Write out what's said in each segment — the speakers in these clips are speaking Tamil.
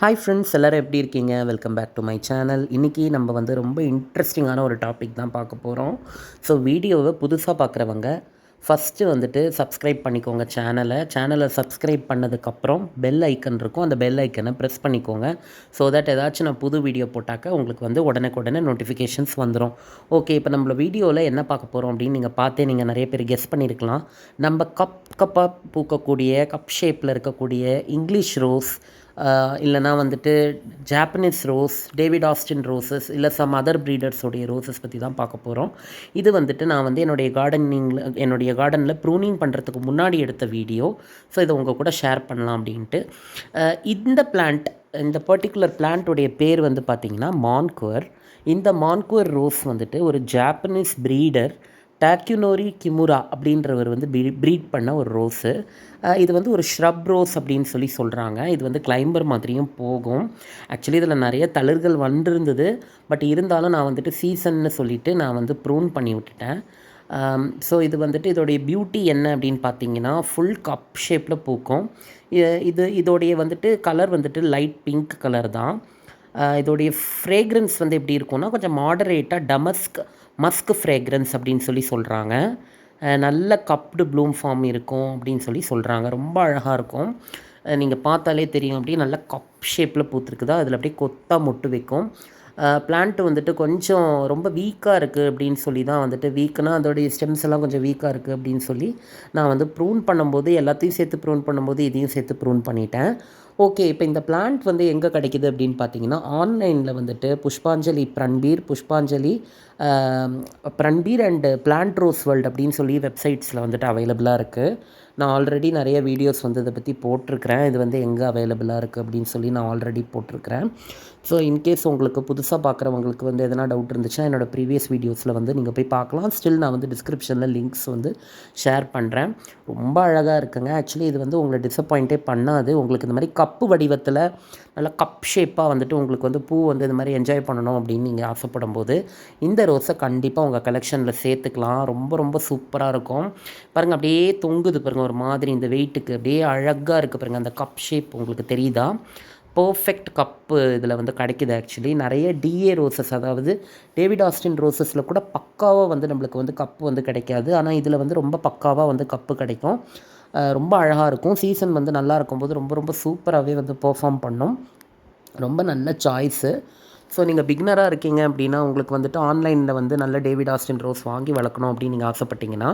ஹாய் ஃப்ரெண்ட்ஸ் எல்லோரும் எப்படி இருக்கீங்க? Welcome back to my channel இன்றைக்கி நம்ம வந்து ரொம்ப இன்ட்ரெஸ்டிங்கான ஒரு டாபிக் தான் பார்க்க போகிறோம் ஸோ வீடியோவை புதுசாக பார்க்குறவங்க ஃபஸ்ட்டு வந்துட்டு சப்ஸ்கிரைப் பண்ணிக்கோங்க சேனலை சேனலை சப்ஸ்கிரைப் பண்ணதுக்கப்புறம் பெல் ஐக்கன் இருக்கும். அந்த பெல் ஐக்கனை ப்ரெஸ் பண்ணிக்கோங்க. ஸோ தட் ஏதாச்சும் நான் புது வீடியோ போட்டாக்க உங்களுக்கு வந்து உடனுக்குடனே நோட்டிஃபிகேஷன்ஸ் வந்துடும் ஓகே இப்போ நம்மள வீடியோவில் என்ன பார்க்க போகிறோம் அப்படின்னு நீங்கள் பார்த்தே நீங்கள் நிறைய பேர் கெஸ் பண்ணியிருக்கலாம் நம்ம கப் கப்பாக பூக்கக்கூடிய கப் ஷேப்பில் இருக்கக்கூடிய இங்கிலீஷ் ரோஸ் இல்லைனா வந்துட்டு Japanese rose David Austin roses இல்லை சம் அதர் ப்ரீடர்ஸோடைய ரோசஸ் பற்றி தான் பார்க்க போகிறோம் இது வந்துட்டு நான் வந்து என்னுடைய கார்டனிங்கில் என்னுடைய கார்டனில் ப்ரூனிங் பண்ணுறதுக்கு முன்னாடி எடுத்த வீடியோ ஸோ இதை உங்கள் கூட ஷேர் பண்ணலாம் அப்படின்ட்டு. இந்த பிளான்ட் இந்த பர்டிகுலர் பிளான்ட்டுடைய பேர் வந்து பார்த்திங்கன்னா மான்குவர் இந்த மான்குவர் ரோஸ் வந்துட்டு ஒரு ஜாப்பனீஸ் ப்ரீடர் டாக்யூனோரி கிமுரா அப்படின்றவர் வந்து ப்ரீட் பண்ண ஒரு ரோஸு இது வந்து ஒரு ஷ்ரப் ரோஸ் அப்படின்னு சொல்லி சொல்கிறாங்க இது வந்து கிளைம்பர் மாதிரியும் போகும். ஆக்சுவலி இதில் நிறைய தளிர்கள் வந்துருந்தது. பட் இருந்தாலும் நான் வந்துட்டு சீசன்னு சொல்லிவிட்டு நான் வந்து ப்ரூன் பண்ணி விட்டுட்டேன். ஸோ இது வந்துட்டு இதோடைய பியூட்டி என்ன அப்படின்னு பார்த்தீங்கன்னா ஃபுல் கப் ஷேப்பில் பூக்கும். இது இதோடைய வந்துட்டு கலர் வந்துட்டு லைட் பிங்க் கலர் தான். இதோடைய ஃப்ரேக்ரன்ஸ் வந்து எப்படி இருக்கும்னா கொஞ்சம் மாடரேட்டாக டமஸ்க் மஸ்க் ஃப்ரேக்ரன்ஸ் அப்படின்னு சொல்லி சொல்கிறாங்க நல்ல கப்டு ப்ளூம் ஃபார்ம் இருக்கும் அப்படின்னு சொல்லி சொல்கிறாங்க ரொம்ப அழகாக இருக்கும். நீங்கள் பார்த்தாலே தெரியும் அப்படியே நல்ல கப் ஷேப்பில் பூத்துருக்குதா? அதில் அப்படியே கொத்தாக மொட்டு வைக்கும். பிளான்ட்டு வந்துட்டு கொஞ்சம் ரொம்ப வீக்காக இருக்குது அப்படின்னு சொல்லி தான் வந்துட்டு வீக்குனா அதோடைய ஸ்டெம்ஸ் எல்லாம் கொஞ்சம் வீக்காக இருக்குது அப்படின்னு சொல்லி நான் வந்து ப்ரூன் பண்ணும்போது எல்லாத்தையும் சேர்த்து ப்ரூன் பண்ணும்போது இதையும் சேர்த்து ப்ரூன் பண்ணிட்டேன். ஓகே இப்போ இந்த பிளான்ட் வந்து எங்கே கிடைக்கிது அப்படின்னு பார்த்தீங்கன்னா ஆன்லைனில் வந்துட்டு புஷ்பாஞ்சலி பிரண்பீர் புஷ்பாஞ்சலி பிரண்பீர் அண்டு பிளான்ட் ரோஸ் வேர்ல்டு அப்படின்னு சொல்லி வெப்சைட்ஸில் வந்துட்டு அவைலபிளாக இருக்குது நான் ஆல்ரெடி நிறைய வீடியோஸ் வந்து இதை பற்றி போட்டிருக்கிறேன். இது வந்து எங்கே அவைலபிளாக இருக்குது அப்படின்னு சொல்லி நான் ஆல்ரெடி போட்டிருக்கிறேன். ஸோ இன்கேஸ் உங்களுக்கு புதுசாக பார்க்குறவங்களுக்கு வந்து எதனா டவுட் இருந்துச்சுன்னா என்னோடய ப்ரீவியஸ் வீடியோஸில் வந்து நீங்கள் போய் பார்க்கலாம். ஸ்டில் நான் வந்து டிஸ்கிரிப்ஷனில் லிங்க்ஸ் வந்து ஷேர் பண்ணுறேன் ரொம்ப அழகாக இருக்குங்க. ஆக்சுவலி இது வந்து உங்களை டிசப்பாயிண்ட்டே பண்ணாது. உங்களுக்கு இந்த மாதிரி கப்பு வடிவத்தில் நல்லா கப் ஷேப்பாக வந்துட்டு உங்களுக்கு வந்து பூ வந்து இந்த மாதிரி என்ஜாய் பண்ணணும் அப்படின்னு நீங்கள் ஆசைப்படும் போது இந்த ரோஸை கண்டிப்பாக உங்கள் கலெக்ஷனில் சேர்த்துக்கலாம். ரொம்ப ரொம்ப சூப்பராக இருக்கும். பாருங்கள் அப்படியே தொங்குது பாருங்கள் ஒரு மாதிரி. இந்த வெயிட்டுக்கு அப்படியே அழகாக இருக்குது பாருங்கள் அந்த கப் ஷேப் உங்களுக்கு தெரியுதா? பர்ஃபெக்ட் கப்பு இதில் வந்து கிடைக்கிது ஆக்சுவலி நிறைய டிஏ ரோசஸ் அதாவது டேவிட் ஆஸ்டின் ரோசஸில் கூட பக்காவாக வந்து நம்மளுக்கு வந்து கப்பு வந்து கிடைக்காது. ஆனால் இதில் வந்து ரொம்ப பக்காவாக வந்து கப்பு கிடைக்கும். ரொம்ப அழகாக இருக்கும். சீசன் வந்து நல்லா இருக்கும்போது ரொம்ப ரொம்ப சூப்பராகவே வந்து பர்ஃபார்ம் பண்ணும். ரொம்ப நல்ல சாய்ஸு ஸோ நீங்கள் பிக்னராக இருக்கீங்க அப்படின்னா உங்களுக்கு வந்துட்டு ஆன்லைனில் வந்து நல்ல டேவிட் ஆஸ்டின் ரோஸ் வாங்கி வளர்க்கணும் அப்படின்னு நீங்கள் ஆசைப்பட்டீங்கன்னா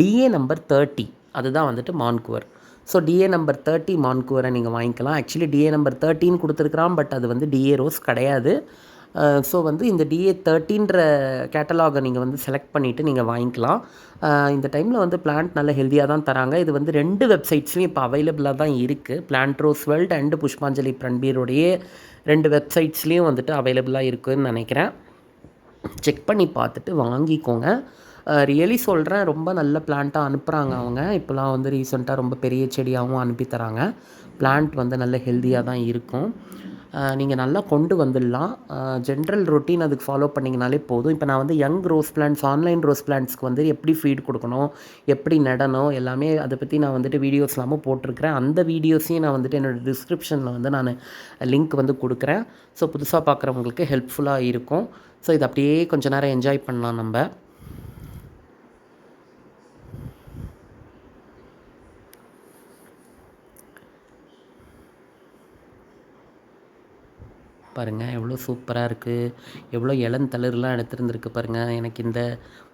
டிஏ நம்பர் தேர்ட்டி அதுதான் வந்துட்டு மான்குவர் ஸோ டிஏ நம்பர் தேர்ட்டி மான்குவரை நீங்கள் வாங்கிக்கலாம். ஆக்சுவலி டிஏ நம்பர் தேர்ட்டின்னு கொடுத்துருக்குறான் பட் அது வந்து டிஏ ரோஸ் கிடையாது. Uh, ஸோ வந்து இந்த டிஏ தேர்ட்டின்ற கேட்டலாகை நீங்கள் வந்து செலக்ட் பண்ணிவிட்டு நீங்கள் வாங்கிக்கலாம். Uh, இந்த டைமில் வந்து பிளான்ட் நல்ல ஹெல்த்தியாக தான் தராங்க. இது வந்து ரெண்டு வெப்சைட்ஸ்லையும் இப்போ அவைலபிளாக தான் இருக்குது பிளான்ட் ரோஸ் வேர்ல்ட் அண்டு புஷ்பாஞ்சலி பிரன்பீருடைய ரெண்டு வெப்சைட்ஸ்லேயும் வந்துட்டு அவைலபிளாக இருக்குதுன்னு நினைக்கிறேன். செக் பண்ணி பார்த்துட்டு வாங்கிக்கோங்க. ரியலி சொல்கிறேன் ரொம்ப நல்ல பிளான்ட்டாக அனுப்புகிறாங்க அவங்க. இப்போலாம் வந்து ரீசெண்டாக ரொம்ப பெரிய செடியாகவும் அனுப்பி தராங்க. பிளான்ட் வந்து நல்ல ஹெல்த்தியாக தான் இருக்கும். நீங்கள் நல்லா கொண்டு வந்துடலாம். ஜென்ரல் ரொட்டீன் அதுக்கு ஃபாலோ பண்ணிங்கனாலே போதும். இப்போ நான் வந்து young rose plants online rose பிளான்ட்ஸ்க்கு வந்து எப்படி ஃபீட் கொடுக்கணும் எப்படி நடணும் எல்லாமே அதை பற்றி நான் வந்துட்டு வீடியோஸ் எல்லாமும் போட்டிருக்கிறேன். அந்த வீடியோஸையும் நான் வந்துட்டு என்னோடய டிஸ்கிரிப்ஷனில் வந்து நான் லிங்க் வந்து கொடுக்குறேன். ஸோ புதுசாக பார்க்குறவங்களுக்கு ஹெல்ப்ஃபுல்லாக இருக்கும். ஸோ இது அப்படியே கொஞ்சம் நேரம் என்ஜாய் பண்ணலாம் நம்ம. பாருங்கள் எவ்வளோ சூப்பராக இருக்குது எவ்வளோ இளந்தளிர்லாம் எடுத்துருந்துருக்கு பாருங்கள் எனக்கு இந்த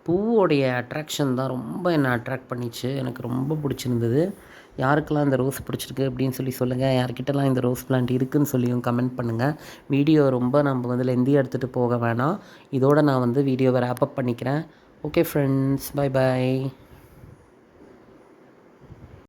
பூவோடைய அட்ராக்ஷன் தான் ரொம்ப என்னை அட்ராக்ட் பண்ணிச்சு. எனக்கு ரொம்ப பிடிச்சிருந்தது. யாருக்கெல்லாம் இந்த ரோஸ் பிடிச்சிருக்கு அப்படின்னு சொல்லி சொல்லுங்கள் யார்கிட்டலாம் இந்த ரோஸ் பிளான்ட் இருக்குதுன்னு சொல்லியும் கமெண்ட் பண்ணுங்கள் வீடியோ ரொம்ப நம்ம வந்து லெந்தியாக எடுத்துகிட்டு போக வேணாம். இதோடு நான் வந்து வீடியோவை ரேப்பப் பண்ணிக்கிறேன். Okay friends bye bye